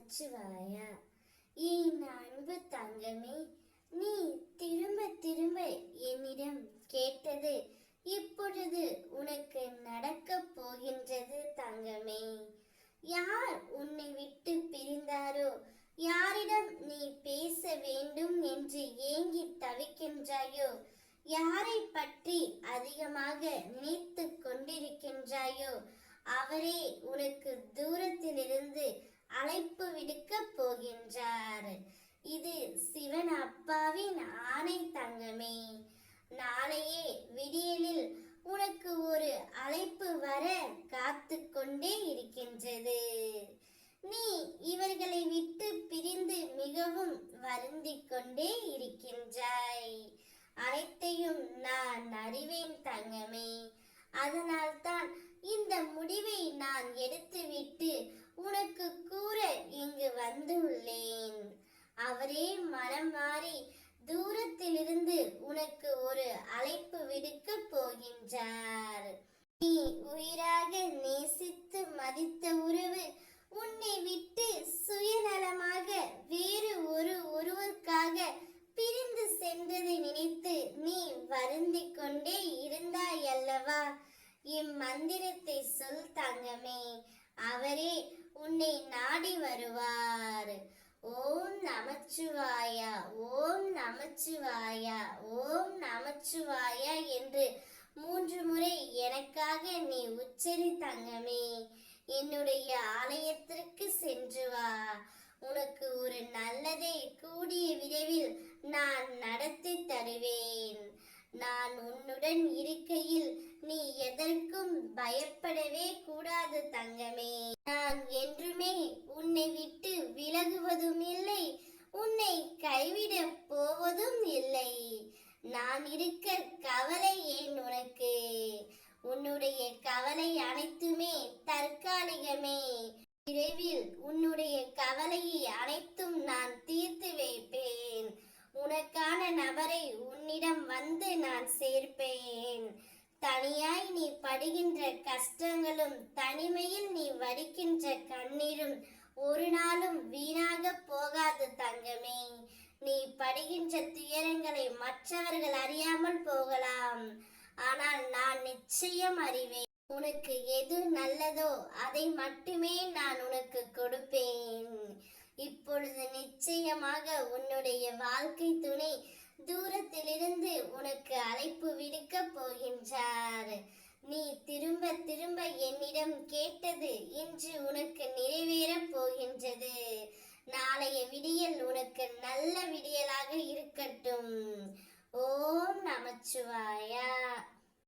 நமச்சிவாயா என் அன்பு தங்கமே நீ திரும்ப திரும்ப என்னிடம் கேட்டது இப்பொழுது உனக்கு நடக்க போகின்றது தங்கமே. யார் உன்னை விட்டு பிரிந்தாரோ யாரிடம் நீ பேச வேண்டும் என்று ஏங்கி தவிக்கின்றாயோ யாரை பற்றி அதிகமாக நினைத்து கொண்டிருக்கின்றாயோ அவரே உனக்கு தூரத்திலிருந்து அழைப்பு விடுக்க போகின்றார் இது சிவன் அப்பாவின் ஆணை தங்கமே நாளையே விடியலில் உனக்கு ஒரு அழைப்பு வர காத்து கொண்டே இருக்கின்றது. நீ இவர்களை விட்டு பிரிந்து மிகவும் வருந்திக் கொண்டே இருக்கின்றாய். அனைத்தையும் நான் அறிவேன் தங்கமே. அதனால்தான் இந்த முடிவை நான் எடுத்துவிட்டு உனக்கு கூற இங்கு வந்துள்ளேன் அவரே மனம் மாறி தூரத்திலிருந்து உனக்கு ஒரு அழைப்பு விடுக்க போகின்றார் நீ உயிராக பதித்த உறவு உன்னை விட்டு சுயநலமாக வேறு ஒரு ஒருவருக்காக பிரிந்து சென்றதை நினைத்து நீ வருந்திக் கொண்டே இருந்தாய் அல்லவா? இம்மந்திரத்தை சொல் தங்கமே. அவரே உன்னை நாடி வருவார். ஓம் நமச்சிவாயா ஓம் நமச்சிவாயா ஓம் நமச்சிவாயா என்று மூன்று முறை எனக்காக நீ உச்சரி தங்கமே என்னுடைய ஆலயத்திற்கு சென்று வா. உனக்கு ஒரு நல்லதை கூடிய விரைவில் நான் நடத்தி தருவேன். நான் உன்னுடன் இருக்கையில் நீ எதற்கும் பயப்படவே கூடாது தங்கமே. நான் என்றுமே உன்னை விட்டு விலகுவதும் இல்லை உன்னை கைவிட போவதும் இல்லை. நான் இருக்க கவலை ஏன் உனக்கு? உன்னுடைய கவலை அனைத்து தற்காலிகமே விரைவில் உன்னுடைய கவலையை அனைத்தும் நான் தீர்த்து வைப்பேன். உனக்கான நபரை உன்னிடம் வந்து நான் சேர்ப்பேன். தனியாய் நீ படுகின்ற கஷ்டங்களும் தனிமையில் நீ வடிக்கின்ற கண்ணீரும் ஒரு நாளும் வீணாக போகாது தங்கமே. நீ படுகின்ற துயரங்களை மற்றவர்கள் அறியாமல் போகலாம். ஆனால் நான் நிச்சயம் அறிவேன். உனக்கு எது நல்லதோ அதை மட்டுமே நான் உனக்கு கொடுப்பேன். இப்பொழுது நிச்சயமாக உன்னுடைய வாழ்க்கை துணை தூரத்திலிருந்து உனக்கு அழைப்பு விடுக்க போகின்றார். நீ திரும்ப திரும்ப என்னிடம் கேட்டது இன்று உனக்கு நிறைவேறப் போகின்றது. நாளைய விடியல் உனக்கு நல்ல விடியலாக இருக்கட்டும். ஓம் நமச்சிவாயா.